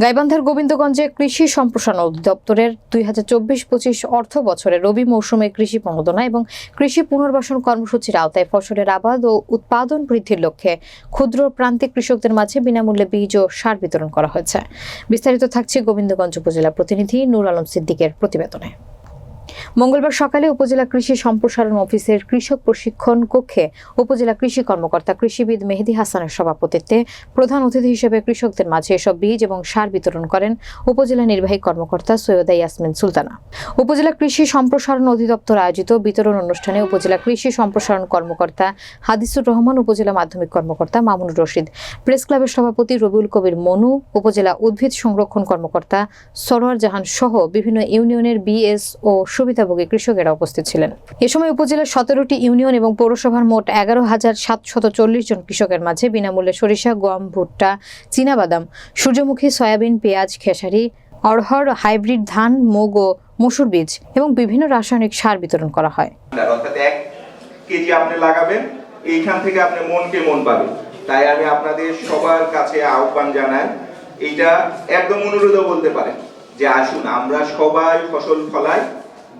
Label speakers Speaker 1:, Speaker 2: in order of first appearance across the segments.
Speaker 1: গাইবান্ধার গোবিন্দগঞ্জে কৃষি সম্প্রসারণ অধিদপ্তরের দুই হাজার চব্বিশ পঁচিশ অর্থ বছরে রবি মৌসুমে কৃষি প্রণোদনা এবং কৃষি পুনর্বাসন কর্মসূচির আওতায় ফসলের আবাদ ও উৎপাদন বৃদ্ধির লক্ষ্যে ক্ষুদ্র প্রান্তিক কৃষকদের মাঝে বিনামূল্যে বীজ ও সার বিতরণ করা হয়েছে। বিস্তারিত থাকছে গোবিন্দগঞ্জ উপজেলা প্রতিনিধি নুর আলম সিদ্দিকের প্রতিবেদনে। মঙ্গলবার সকালে উপজেলা কৃষি সম্প্রসারণ অফিসের কৃষক প্রশিক্ষণ কক্ষে উপজেলা কৃষি কর্মকর্তা কৃষিবিদ মেহেদি হাসানের সভাপতিত্বে প্রধান অতিথি হিসেবে কৃষকদের মাঝে এসব বীজ এবং সার বিতরণ করেন উপজেলা নির্বাহী কর্মকর্তা সৈয়দা ইয়াসমিন সুলতানা। উপজেলা কৃষি সম্প্রসারণ অধিদপ্তর আয়োজিত বিতরণ অনুষ্ঠানে উপজেলা কৃষি সম্প্রসারণ কর্মকর্তা হাদিসুর রহমান, উপজেলা মাধ্যমিক কর্মকর্তা মামুনুর রশিদ, প্রেস ক্লাবের সভাপতি রবিউল কবির মনু, উপজেলা উদ্ভিদ সংরক্ষণ কর্মকর্তা সরোয়ার জাহান সহ বিভিন্ন ইউনিয়নের বিএস ও সুবিধাভোগী কৃষকেরা উপস্থিত ছিলেন। এ সময় উপজেলার সতেরোটি ইউনিয়ন এবং পৌরসভার মোট এগারো হাজার সাতশত চল্লিশ জন কৃষকের মাঝে বিনামূল্যে সরিষা, গম, ভুট্টা, চীনাবাদাম, সূর্যমুখী সয়াবিন, পেঁয়াজ, খেসারি, অড়হর, হাইব্রিড ধান, মুগ ও মসুর বীজ এবং বিভিন্ন রাসায়নিক সার বিতরণ করা হয়।
Speaker 2: এক কেজি আপনি লাগাবেন, এইখান থেকে আপনি মনকে মন পাবেন। তাই আমি আপনাদের সবার কাছে আহ্বান জানাই, এইটা একদম অনুরোধও বলতে পারেন যে আসুন, আমরা সবাই ফসল ফলাই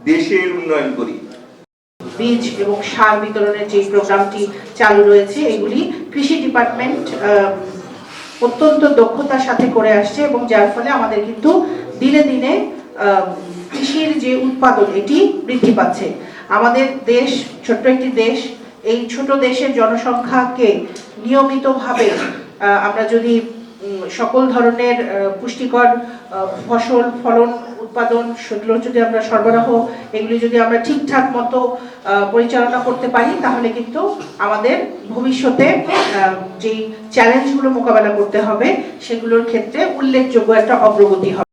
Speaker 2: দেশের উন্নয়ন করি।
Speaker 3: বীজ এবং সার বিতরণের যে প্রোগ্রামটি চালু রয়েছে, এগুলি কৃষি ডিপার্টমেন্ট অত্যন্ত দক্ষতার সাথে করে আসছে এবং যার ফলে আমাদের কিন্তু দিনে দিনে কৃষির যে উৎপাদন, এটি বৃদ্ধি পাচ্ছে। আমাদের দেশ, ছোট্ট একটি দেশ, এই ছোট দেশের জনসংখ্যাকে নিয়মিতভাবে আমরা যদি সকল ধরনের পুষ্টিকর ফসল, ফলন, উৎপাদন, সেগুলো যদি আমরা সরবরাহ, এগুলি যদি আমরা ঠিকঠাক মতো পরিচালনা করতে পারি, তাহলে কিন্তু আমাদের ভবিষ্যতে যেই চ্যালেঞ্জগুলো মোকাবেলা করতে হবে, সেগুলোর ক্ষেত্রে উল্লেখযোগ্য একটা অগ্রগতি হবে।